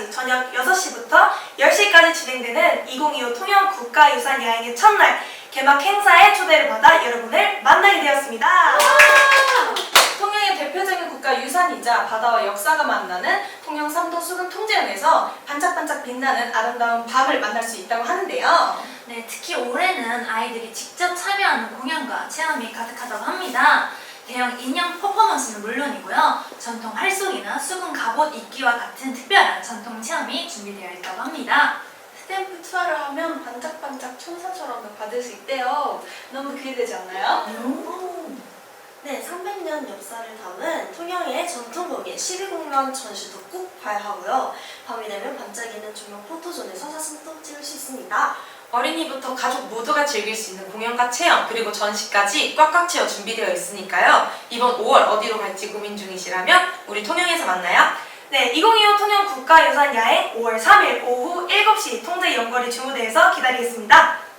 10시까지 저녁 6시부터 10시까지 진행되는 2025 통영 국가유산 여행의 첫날 개막 행사에 초대를 받아 여러분을 만나게 되었습니다. 통영의 대표적인 국가 유산이자 바다와 역사가 만나는 통영 삼도 수금 통제원에서 반짝반짝 빛나는 아름다운 밤을 만날 수 있다고 하는데요. 네, 특히 올해는 아이들이 직접 참여하는 공연과 체험이 가득하다고 합니다. 대형 인형 퍼포먼스는 물론이고요. 전통 활쏘기나 수분 갑옷 입기와 같은 특별한 전통 체험이 준비되어 있다고 합니다. 스탬프 투하를 하면 반짝반짝 천사처럼 받을 수 있대요. 너무 기대되지 않나요? 네, 300년 역사를 담은 통영의 전통곡의 12공연 전시도 꼭 봐야 하고요. 밤이 되면 반짝이는 조명 포토존에서 사진도 찍을 수 있습니다. 어린이부터 가족 모두가 즐길 수 있는 공연과 체험 그리고 전시까지 꽉꽉 채워 준비되어 있으니까요. 이번 5월 어디로 갈지 고민 중이시라면 우리 통영에서 만나요. 네, 2025 통영 국가유산 야행 5월 3일 오후 7시 통제 연거리 주무대에서 기다리겠습니다.